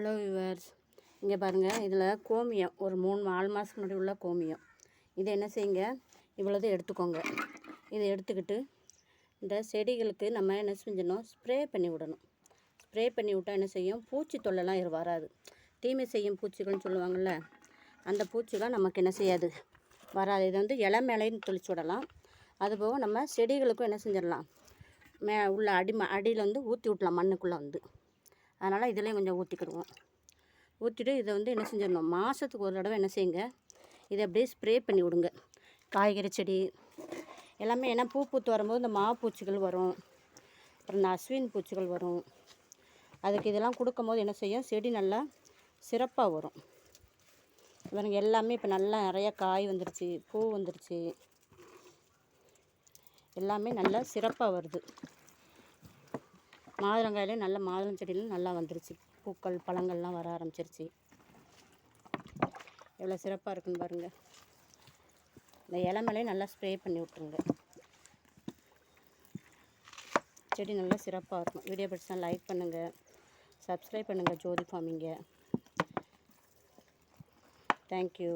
Hello viewers இங்கே பாருங்கள் இதில் கோமியம். ஒரு மூணு நாலு மாதத்துக்கு முன்னாடி உள்ள கோமியம். இதை என்ன செய்யுங்க? இவ்வளோது எடுத்துக்கோங்க. இதை எடுத்துக்கிட்டு இந்த செடிகளுக்கு நம்ம என்ன செஞ்சிடணும்? ஸ்ப்ரே பண்ணி விடணும். ஸ்ப்ரே பண்ணி விட்டால் என்ன செய்யும்? பூச்சி தொல்லைலாம் இது வராது. தீமை செய்யும் பூச்சிகள்னு சொல்லுவாங்கள்ல அந்த பூச்சிலாம் நமக்கு என்ன செய்யாது? வராது. இதை வந்து இலை மேலேயும் தெளிச்சு விடலாம். அதுபோக நம்ம செடிகளுக்கும் என்ன செஞ்சிடலாம்? மே உள்ள அடி ம அடியில் வந்து ஊற்றி விட்லாம் மண்ணுக்குள்ளே வந்து. அதனால் இதெல்லாம் கொஞ்சம் ஊற்றிக்கிடுவோம் ஊற்றிட்டு இதை வந்து என்ன செஞ்சிடணும்? மாதத்துக்கு ஒரு தடவை என்ன செய்யுங்க? இதை அப்படியே ஸ்ப்ரே பண்ணி விடுங்க. காய்கறி செடி எல்லாமே ஏன்னா பூ பூத்து வரும்போது இந்த மாப்பூச்சிகள் வரும். அப்புறம் இந்த அஸ்வின் பூச்சிகள் வரும். அதுக்கு இதெல்லாம் கொடுக்கும்போது என்ன செய்யும்? செடி நல்லா சிறப்பாக வரும். பாருங்க எல்லாமே இப்போ நல்லா நிறைய காய் வந்துருச்சு பூ வந்துருச்சு. எல்லாமே நல்லா சிறப்பாக வருது. மாதுளங்காயிலையும் நல்ல மாதுளம் செடியிலும் நல்லா வந்துருச்சு. பூக்கள் பழங்கள்லாம் வர ஆரம்பிச்சிருச்சு. எவ்வளோ சிறப்பாக இருக்குன்னு பாருங்கள் இந்த இலை மேலேயும் நல்லா ஸ்ப்ரே பண்ணி விட்ருங்க செடி நல்லா சிறப்பாக இருக்கும். வீடியோ பிடிச்சா லைக் பண்ணுங்கள் சப்ஸ்கிரைப் பண்ணுங்கள் ஜோதி ஃபார்மிங்க. தேங்க்யூ